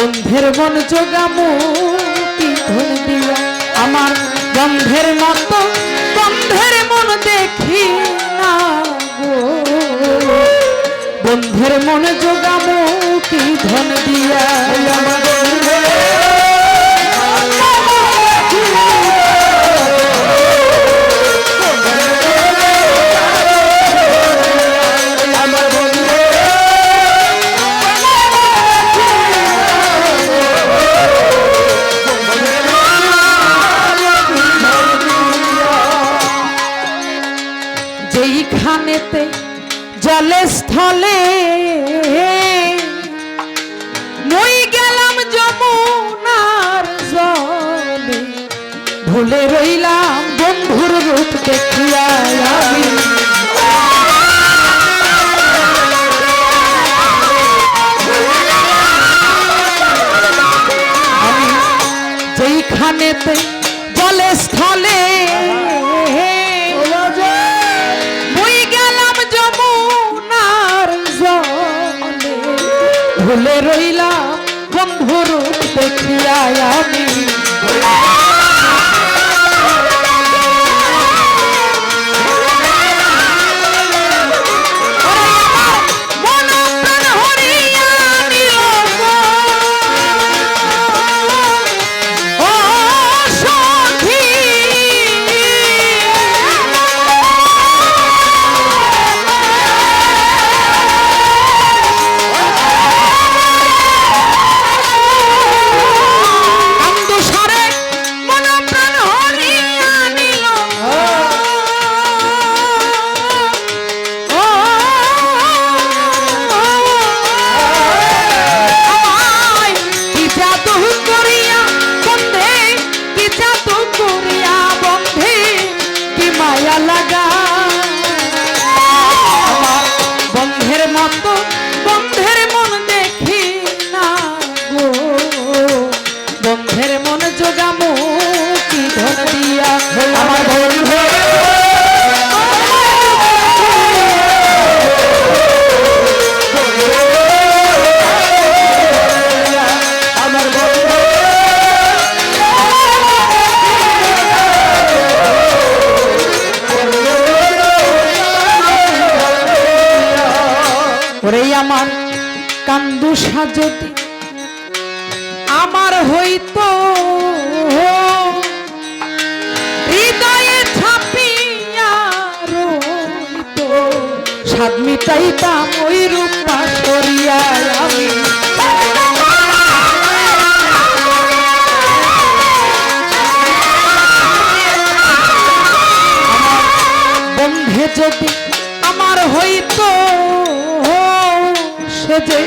বন্ধের মন জগাবো কি ধন দিয়া। আমার বন্ধের মতো বন্ধের মন দেখি না বন্ধের মন জোগামু কি ধন দিয়া। মই গেলাম যমুনার জলে ভুলে রইলাম বন্ধুর রূপ দেখিয়া আমি যেইখানেতে জলে স্থলে যায় আমি। মায়া লাগা যদি আমার হইত, হৃদয়ে ছাপিয়া রইত, স্বাদ মিটাইতাম ওই রূপ সরিয়া যদি আমার হইত, সে যে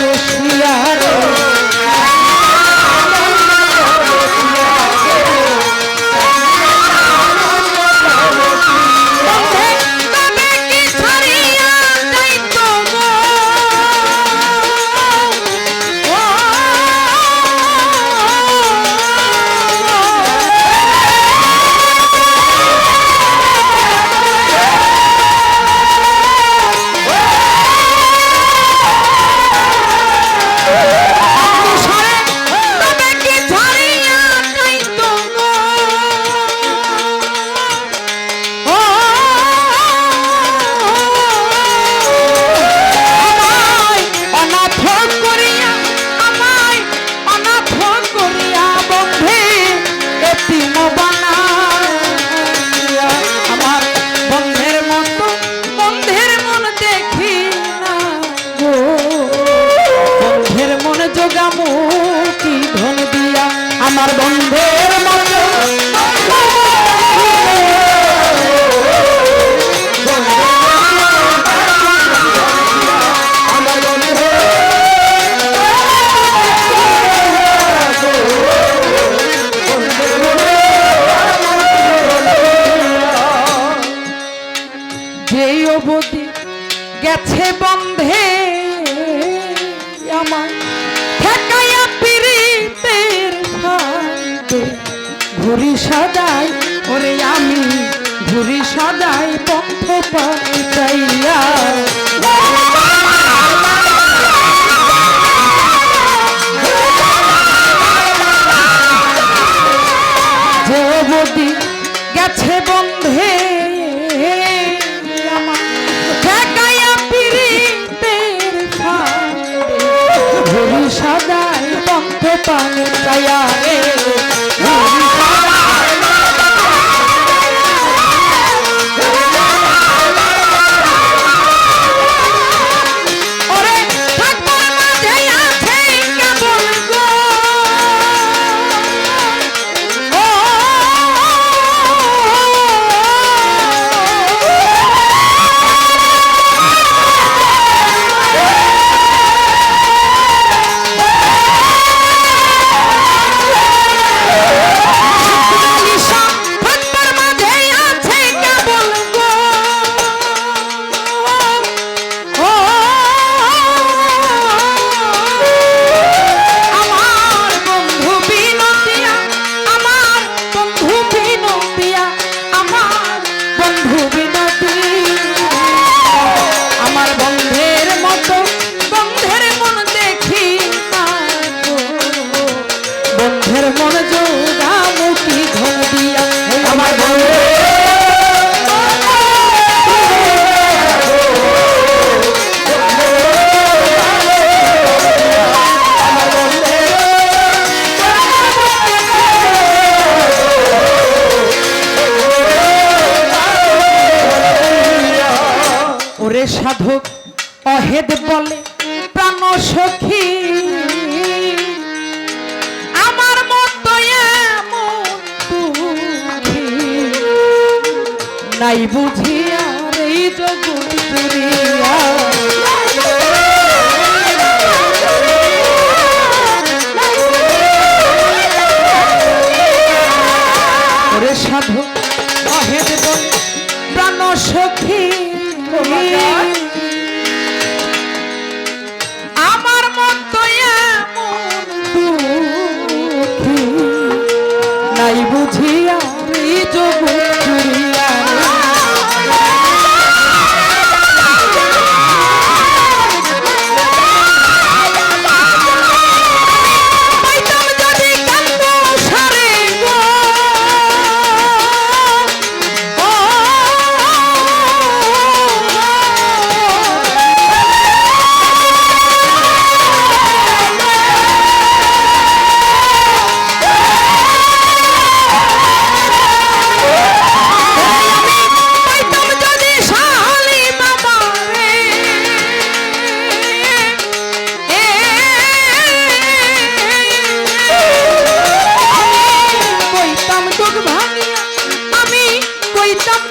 রে। শিয়া সদাই ওরে আমি ঘুরি সদাই পক্ষ পাইয়া যদি গেছে বন্ধে সদাই বন্ধ ওরে সাধক অহেদ বলে প্রাণ সখী। আমার মতো নাই বুঝিয়া রে জগৎ Guaranteed.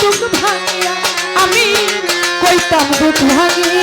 দুঃখ ভাঙিয়া আমি কইতাম দুঃখ ভাঙিয়া।